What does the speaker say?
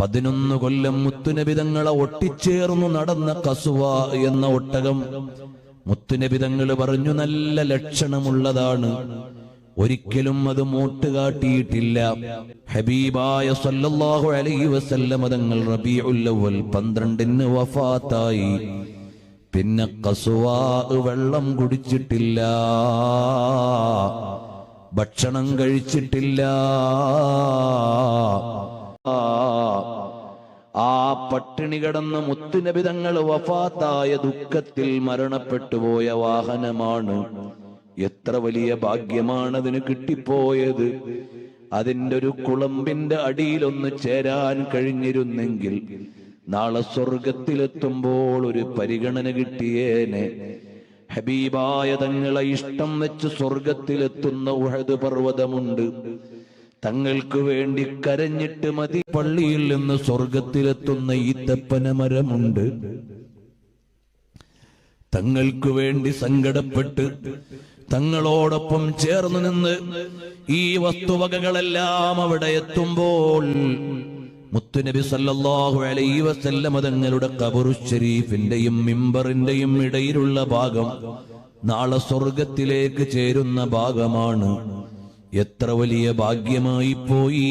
പതിനൊന്ന് കൊല്ലം മുത്തുനബിതങ്ങളെ ഒട്ടിച്ചേർന്നു നടന്ന കസുവ എന്ന ഒട്ടകം. മുത്തുനബിതങ്ങൾ പറഞ്ഞു നല്ല ലക്ഷണമുള്ളതാണ്. ഒരിക്കലും അത് മൂട്ടുകാട്ടിയിട്ടില്ല ഹബീബായ സല്ലല്ലാഹു അലൈഹി വസല്ലമ തങ്ങൾ റബീഉൽ അവ്വൽ പന്ത്രണ്ടിന് വഫാത്തായി. പിന്നെ കസുവാ വെള്ളം കുടിച്ചിട്ടില്ല. ഭക്ഷണം കഴിച്ചിട്ടില്ല. പട്ടിണി കിടന്ന മുത്തുനബിതങ്ങൾ വഫാത്തായ ദുഃഖത്തിൽ മരണപ്പെട്ടുപോയ വാഹനമാണ്. എത്ര വലിയ ഭാഗ്യമാണ് അതിന് കിട്ടിപ്പോയത്. അതിന്റെ ഒരു കുളമ്പിന്റെ അടിയിലൊന്ന് ചേരാൻ കഴിഞ്ഞിരുന്നെങ്കിൽ നാളെ സ്വർഗത്തിലെത്തുമ്പോൾ ഒരു പരിഗണന കിട്ടിയേനെ. ഹബീബായ തങ്ങളെ ഇഷ്ടം വെച്ച് സ്വർഗത്തിലെത്തുന്ന ഉഹദ് പർവതമുണ്ട്. തങ്ങൾക്ക് വേണ്ടി കരഞ്ഞിട്ട് മതി. പള്ളിയിൽ നിന്ന് സ്വർഗത്തിലെത്തുന്ന ഈത്തപ്പന മരമുണ്ട്. തങ്ങൾക്ക് വേണ്ടി സങ്കടപ്പെട്ട് തങ്ങളോടൊപ്പം ചേർന്ന് നിന്ന് ഈ വസ്തുവകകളെല്ലാം അവിടെ എത്തുമ്പോൾ മുത്തുനബി സല്ലല്ലാഹു അലൈഹി വസല്ലമ തങ്ങളുടെ കബറു ശരീഫിന്റെയും മിമ്പറിന്റെയും ഇടയിലുള്ള ഭാഗം നാളെ സ്വർഗത്തിലേക്ക് ചേരുന്ന ഭാഗമാണ്. എത്ര വലിയ ഭാഗ്യമായി പോയി